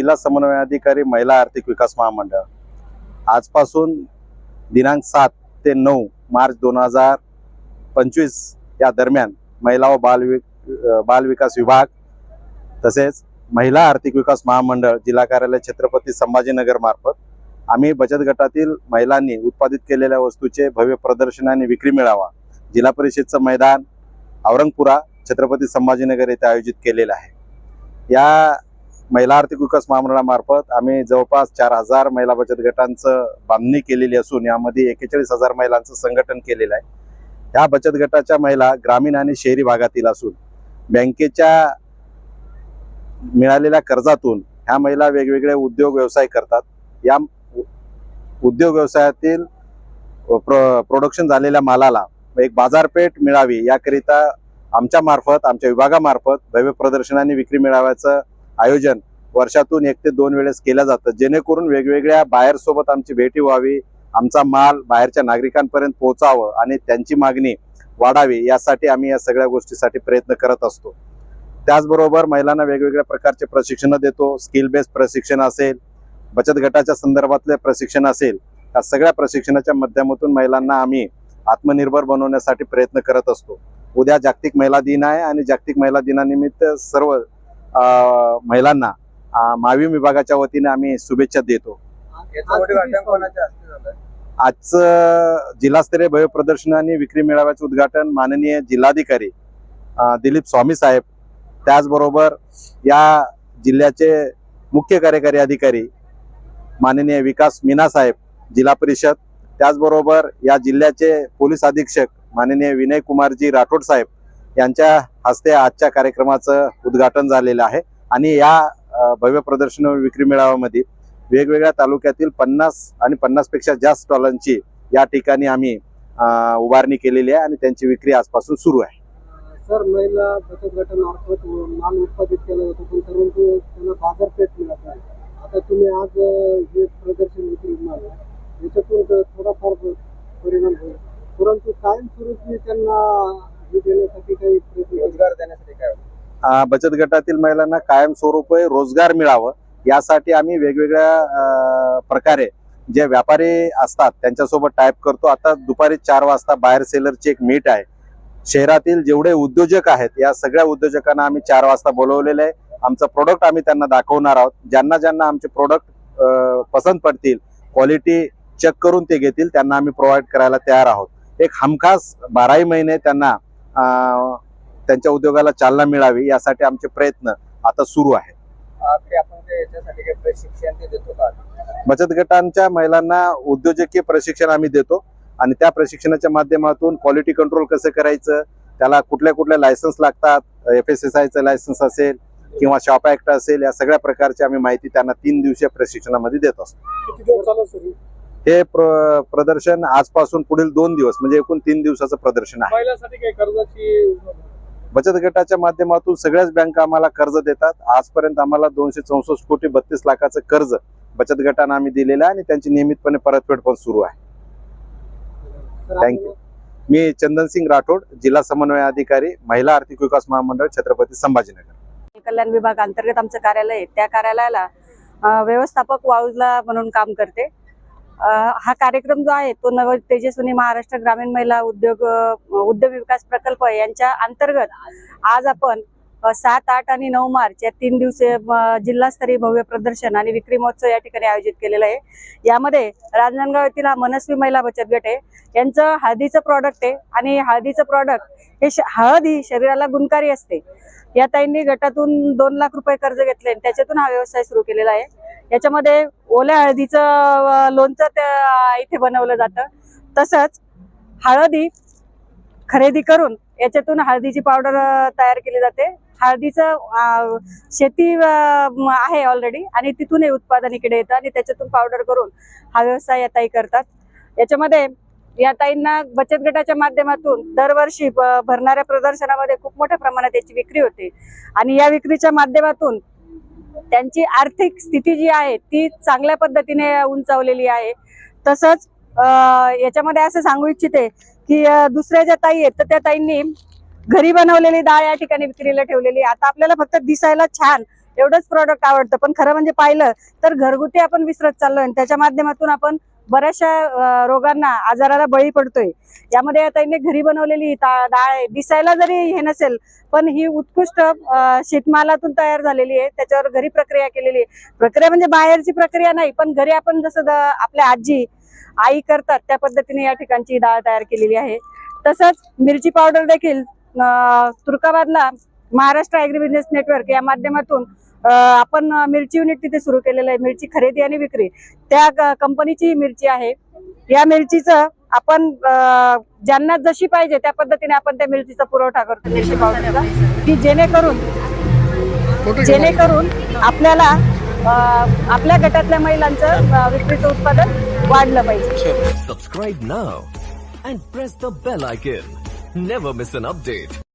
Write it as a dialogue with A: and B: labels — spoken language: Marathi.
A: जिल्हा समन्वय अधिकारी महिला आर्थिक विकास महामंडळ. आजपासून दिनांक सात ते नऊ मार्च दोन हजार पंचवीस या दरम्यान महिला व बाल वि बाल विकास विभाग तसेच महिला आर्थिक विकास महामंडळ जिल्हा कार्यालय छत्रपती संभाजीनगर मार्फत आम्ही बचत गटातील महिलांनी उत्पादित केलेल्या वस्तूचे भव्य प्रदर्शन आणि विक्री मेळावा जिल्हा परिषदचं मैदान औरंगपुरा छत्रपती संभाजीनगर येथे आयोजित केलेलं आहे. या महिला आर्थिक विकास महामंडळामार्फत आम्ही जवळपास चार हजार महिला बचत गटांचं बांधणी केलेली असून यामध्ये एकेचाळीस हजार महिलांचं संघटन केलेलं आहे. या बचत गटाच्या महिला ग्रामीण आणि शहरी भागातील असून बँकेच्या मिळालेल्या कर्जातून ह्या महिला वेगवेगळे उद्योग व्यवसाय करतात. या उद्योग व्यवसायातील प्र प्रोडक्शन झालेल्या मालाला एक बाजारपेठ मिळावी याकरिता आमच्या मार्फत आमच्या विभागामार्फत भव्य प्रदर्शन आणि विक्री मेळाव्याचं आयोजन वर्षातून एक ते दोन वेळेस केलं जातं. जेणेकरून वेगवेगळ्या बाहेर सोबत आमची भेटी व्हावी आमचा माल बाहेरच्या नागरिकांपर्यंत पोहोचावं आणि त्यांची मागणी वाढावी यासाठी आम्ही या सगळ्या गोष्टीसाठी प्रयत्न करत असतो. त्याचबरोबर महिलांना वेगवेगळ्या प्रकारचे प्रशिक्षण देतो. स्किल बेस्ड प्रशिक्षण असेल बचत गटाच्या संदर्भातले प्रशिक्षण असेल या सगळ्या प्रशिक्षणाच्या माध्यमातून महिलांना आम्ही आत्मनिर्भर बनवण्यासाठी प्रयत्न करत असतो. उद्या जागतिक महिला दिन आहे आणि जागतिक महिला दिनानिमित्त सर्व महिलांना मावी विभागाच्या वतीने आम्ही शुभेच्छा देतो. आजचं जिल्हास्तरीय भव्य प्रदर्शन आणि विक्री मेळाव्याचं उद्घाटन माननीय जिल्हाधिकारी दिलीप स्वामी साहेब. त्याचबरोबर या जिल्ह्याचे मुख्य कार्यकारी अधिकारी माननीय विकास मीना साहेब जिल्हा परिषद. त्याचबरोबर या जिल्ह्याचे पोलीस अधीक्षक माननीय विनय कुमारजी राठोड साहेब. यांच्या हस्ते आजच्या कार्यक्रमाचं उद्घाटन झालेलं आहे. आणि या भव्य प्रदर्शन व विक्री मेळाव्यामध्ये वेगवेगळ्या तालुक्यातील पन्नास आणि पन्नासपेक्षा जास्त स्टॉलांची या ठिकाणी आम्ही उभारणी केलेली आहे आणि त्यांची विक्री आजपासून सुरू आहे.
B: सर महिला बचत गटामार्फत माल उत्पादित केला जातो पण परंतु त्यांना बाजारपेठ मिळत नाही. आता तुम्ही आज हे प्रदर्शन विक्री माल याच्यातून थोडाफार परिणाम होईल. परंतु कायमस्वरूपी त्यांना देण्यासाठी काही रोजगार देण्यासाठी काय
A: बचत गटातील महिलांना कायमस्वरूपी रोजगार मिळावं यासाठी आम्ही वेगवेगळ्या प्रकारे जे व्यापारी असतात त्यांच्यासोबत टाईप करतो. आता दुपारी चार वाजता बाहेर सेलरची एक मीट आहे. शहरातील जेवढे उद्योजक आहेत या सगळ्या उद्योजकांना आम्ही चार वाजता बोलवलेलं आहे. आमचं प्रोडक्ट आम्ही त्यांना दाखवणार आहोत. ज्यांना ज्यांना आमचे प्रोडक्ट पसंत पडतील क्वालिटी चेक करून ते घेतील त्यांना आम्ही प्रोव्हाइड करायला तयार आहोत. एक हमखास बाराही महिने त्यांना त्यांच्या उद्योगाला चालना मिळावी यासाठी आमचे प्रयत्न आता सुरू आहेत.
B: आपण ते याच्यासाठी काही प्रशिक्षण ते देतो का?
A: बचत गटांच्या महिलांना उद्योजकीय प्रशिक्षण आम्ही देतो आणि त्या प्रशिक्षणाच्या माध्यमातून क्वालिटी कंट्रोल कसं करायचं त्याला कुठल्या कुठल्या लायसन्स लागतात एफ एस एस आयचं लायसन्स असेल किंवा शॉप ऍक्ट असेल या सगळ्या प्रकारची आम्ही माहिती त्यांना तीन दिवसीय प्रशिक्षणामध्ये देत असतो. हे प्र- प्रदर्शन आजपासून पुढील दोन दिवस म्हणजे एकूण तीन दिवसाचं प्रदर्शन आहे.
B: महिलांसाठी काही कर्जाची
A: बचत गटाच्या माध्यमातून सगळ्याच बँका आम्हाला कर्ज देतात. आजपर्यंत आम्हाला दोनशे चौसष्ट कोटी बत्तीस लाखाचं कर्ज बचत गटानं आम्ही दिलेलं आहे आणि त्यांची नियमितपणे परतफेड पण सुरू आहे. थँक्यू मी चंदन सिंग राठोड जिल्हा समन्वय अधिकारी महिला आर्थिक विकास महामंडळ छत्रपती संभाजीनगर.
C: कल्याण विभाग अंतर्गत आमचं कार्यालय आहे. त्या कार्यालयाला व्यवस्थापक वाऊजला म्हणून काम करते. हा कार्यक्रम जो आहे तो नव तेजस्विनी महाराष्ट्र ग्रामीण महिला उद्योग उद्योग विकास प्रकल्प यांच्या अंतर्गत आज आपण सात आठ आणि नऊ मार्च या तीन दिवसीय जिल्हास्तरीय भव्य प्रदर्शन आणि विक्री महोत्सव या ठिकाणी आयोजित केलेला आहे. यामध्ये राजनांदगाव येथील हा मनस्वी महिला बचत गट आहे. यांचं हळदीचं प्रॉडक्ट आहे आणि हळदीचं प्रॉडक्ट हे श- हळद ही शरीराला गुणकारी असते. या ताईंनी गटातून दोन लाख रुपये कर्ज घेतले आणि त्याच्यातून हा व्यवसाय सुरू केलेला आहे. याच्यामध्ये ओल्या हळदीचं लोणचं त्या इथे बनवलं जातं. तसंच हळदी खरेदी करून याच्यातून हळदीची पावडर तयार केली जाते. हळदीचं शेती आहे ऑलरेडी आणि तिथून हे उत्पादन इकडे येतं आणि त्याच्यातून पावडर करून हा व्यवसाय या ताई करतात. याच्यामध्ये या ताईंना बचत गटाच्या माध्यमातून दरवर्षी ब- भरणाऱ्या प्रदर्शनामध्ये खूप मोठ्या प्रमाणात याची विक्री होते. आणि या विक्रीच्या माध्यमातून त्यांची आर्थिक स्थिती जी आहे ती चांगल्या पद्धतीने उंचावलेली आहे. तसंच याच्यामध्ये असं सांगू इच्छिते की दुसऱ्या ज्या ताई आहेत तर त्या ताईंनी घरी बनवलेली डाळ या ठिकाणी विक्रीला ठेवलेली. आता आपल्याला फक्त दिसायला छान एवढंच प्रॉडक्ट आवडतं. पण खरं म्हणजे पाहिलं तर घरगुती आपण विसरत चाललोय. आणि त्याच्या माध्यमातून आपण बऱ्याचशा रोगांना आजाराला बळी पडतोय. यामध्ये त्यांनी घरी बनवलेली डाळ दिसायला जरी हे नसेल पण ही उत्कृष्ट शेतमालातून तयार झालेली आहे. त्याच्यावर घरी प्रक्रिया केलेली आहे. प्रक्रिया म्हणजे बाहेरची प्रक्रिया नाही पण घरी आपण जसं द- आपल्या आजी आई करतात त्या पद्धतीने या ठिकाणची डाळ तयार केलेली आहे. तसंच मिरची पावडर देखील तुर्काबादला महाराष्ट्र ऍग्री बिझनेस नेटवर्क या माध्यमातून आपण मिरची युनिट तिथे सुरू केलेलं आहे मिरची खरेदी आणि विक्री. त्या कंपनीची ही मिरची आहे. या मिरचीचं आपण ज्यांना जशी पाहिजे त्या पद्धतीने आपण त्या मिरचीचा पुरवठा करतो मिरची पावडरचा. की जेणेकरून जेणेकरून आपल्याला आपल्या गटातल्या महिलांचं विक्रीचं उत्पादन वाढलं पाहिजे.
D: Subscribe now and press the bell icon. Never miss an update.